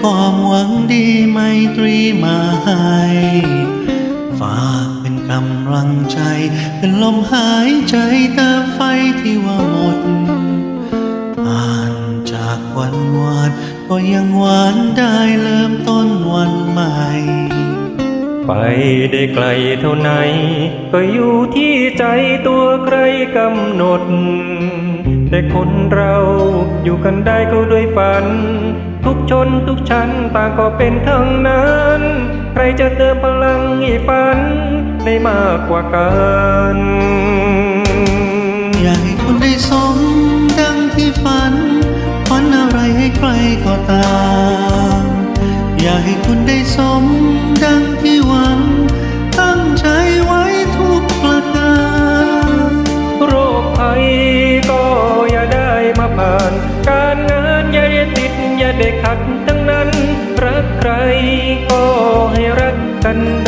ความหวังดีไม่ตรีมาให้ฝากเป็นกำลังใจ เป็นลมหายใจเติไฟที่ว่าหมด อ่านจากวันวานก็ยังหวานได้เริ่มต้นวันใหม่ ไปได้ไกลเท่าไหน ก็อยู่ที่ใจตัวใครกำหนด แต่คนเราอยู่กันได้ก็ด้วยฝัน ทุกชนทุกชั้นต่างก็เป็นทั้งนั้น ใครจะเติมพลังให้ฝันได้มากกว่ากันอยากให้คุณได้สมดังที่ฝันฝันอะไรให้ใครก็ตาม อยากให้คุณได้สมดังที่หวัง ได้ขัดทั้งนั้น รักใครก็ให้รักกันได้น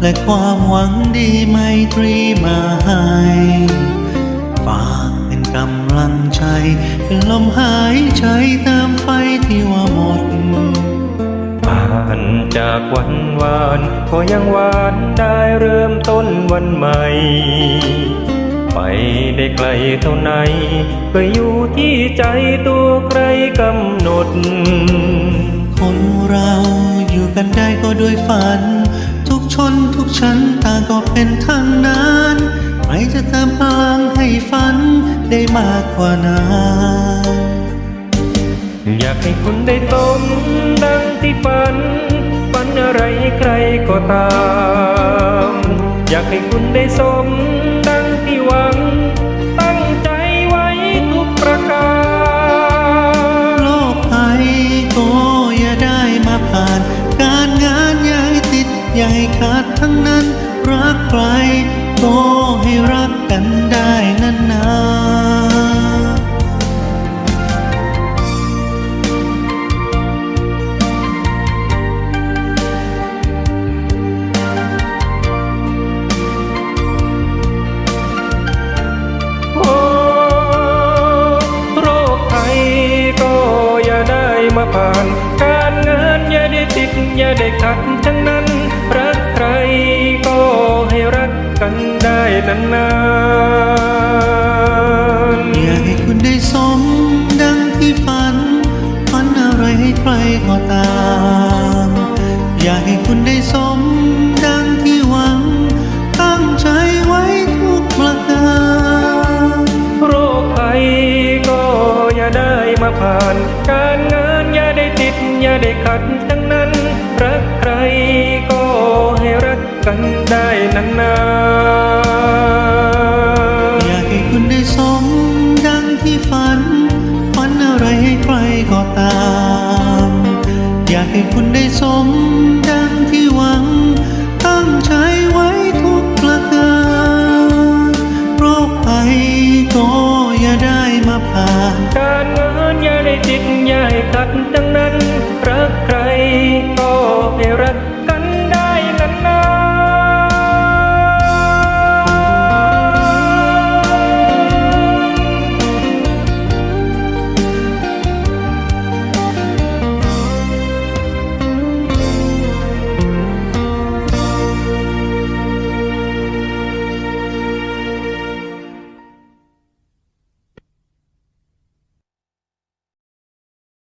และความหวังดีไมตรีมาให้ฝากเป็นกำลังใจเป็นลมหายใจเติมไฟที่ว่าหมดผ่านจากวันวานก็ยังหวานได้เริ่มต้นวันใหม่ไปได้ไกลเท่าไหนก็อยู่ที่ใจตัวใครกำหนด คนเราอยู่กันได้ก็ด้วยฝัน นทุกชั้นต่างก็เป็นทางนั้นใครจะเติมพลังให้ฝันได้มากกว่านั้นอยากให้คุณได้สมดังที่ฝันฝันอะไรให้ใครก็ตาม อยากให้คุณได้สมดัง รักใครก็ให้รักกันได้นานๆโอ้โรคภัยก็อย่าได้มาผ่าน การงานอย่าได้ติด อย่าได้ขัดทั้งนั้น กกันได้นานๆอยากให้คุณได้สมดังที่ฝันฝันอะไรให้ใครก็ตาม อยากให้คุณได้สมดังที่หวัง ตั้งใจไว้ทุกประการโรคภัยก็อย่าได้มาผ่าน การงานอย่าได้ติดอย่าได้ขัด กันได้นานๆอยากให้คุณได้สมดังที่ฝันฝันอะไรให้ใครก็ตาม อยากให้คุณได้สมดังที่หวังตั้งใจ